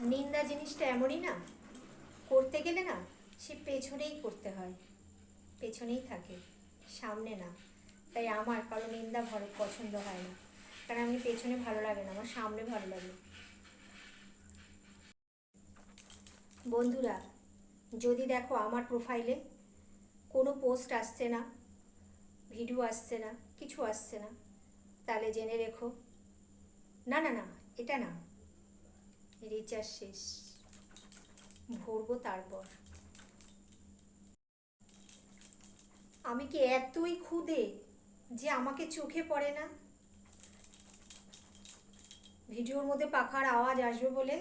নিন্দা জিনিসটা এমনই না? করতে গেলে না, সে পেছনেই করতে হয়। পেছনেই থাকে, সামনে না। তাই আমার কারও নিন্দা ভালো পছন্দ হয় না। কারণ আমি পেছনে ভালো লাগে না, আমার সামনে ভালো লাগে। বন্ধুরা, যদি দেখো আমার প্রোফাইলে কোনো পোস্ট আসছে না ভিডিও আসছে না, কিছু আসছে না, তাহলে জেনে রেখো। না না না, এটা না। রিচার্জ শেষ। ভরবো তারপর আমি কি এতই খুদে যে আমাকে চোখে পড়ে না? ভিডিওর মধ্যে পাখার আওয়াজ আসবে বলে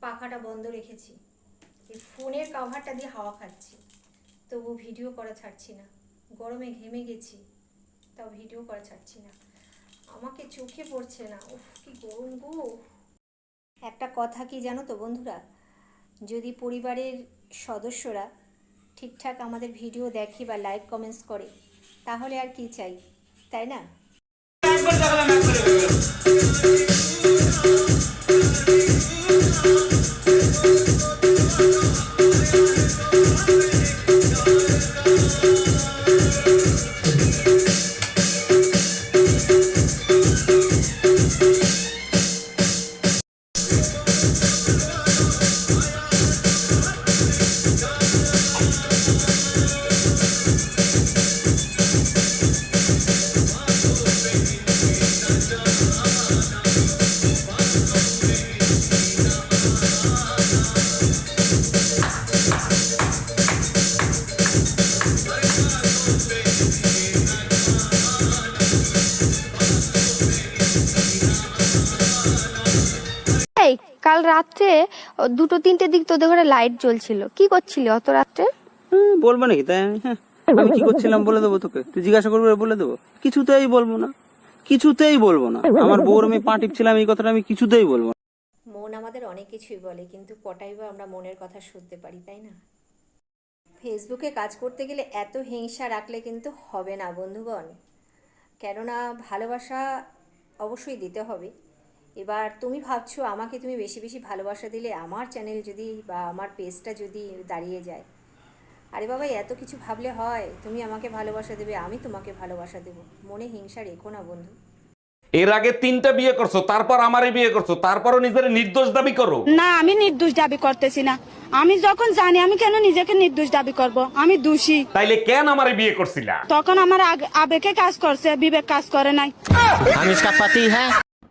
পাখাটা বন্ধ রেখেছি। এই ফোনের কাভারটা দিয়ে হাওয়া খাচ্ছি। তবু ভিডিও করা ছাড়ছি না। গরমে ঘেমে গেছি, তাও ভিডিও করা ছাড়ছি না। আমাকে চোখে পড়ছে না। উফ, কি গরম গো। একটা কথা কি জানো তো বন্ধুরা? যদি পরিবারের সদস্যরা ঠিকঠাক আমাদের ভিডিও দেখে বা লাইক কমেন্টস করে, তাহলে আর কি চাই? তাই না? কাল রাত্রে দুটো তিনটে দিক তোদের ঘরে লাইট জ্বলছিল। কি করছিলি অত রাত্রে? হুম, বলব নাকি? তাই আমি হ্যাঁ। আমি কি করছিলাম বলে দেবো তোকে? তুই জিজ্ঞাসা করবি বলে দেবো? কিছুতেই বলব না। কিছুতেই বলব না। আমার বউর আমি পা টিপছিলাম এই কথাটা আমি কিছুতেই বলব না। মন আমাদের অনেক কিছুই বলে কিন্তু কটাই বা আমরা মনের কথা শুনতে পারি তাই না? ফেসবুকে কাজ করতে গেলে এত হিংসা রাখলে কিন্তু হবে না বন্ধুগণ। কেননা ভালোবাসা অবশ্যই দিতে হবে। এবার তুমি ভাবছ আমাকে তুমি বেশি বেশি ভালোবাসা দিলে আমার চ্যানেল যদি বা আমার পেজটা যদি দাঁড়িয়ে যায়। আরে বাবা এত কিছু ভাবলে হয়। তুমি আমাকে ভালোবাসা দেবে আমি তোমাকে ভালোবাসা দেবো। মনে হিংসা রেখো না বন্ধু। এর আগে তিনটা বিয়ে করছ তারপর আমারে বিয়ে করছ তারপরও নিজের নির্দোষ দাবি করো। না আমি নির্দোষ দাবি করতেছি না। আমি যখন জানি আমি কেন নিজেকে নির্দোষ দাবি করব? আমি দোষী। তাইলে কেন আমারে বিয়ে করছিলা? তখন আমার আগ- আবেগে কাজ করছে বিবেক কাজ করে নাই।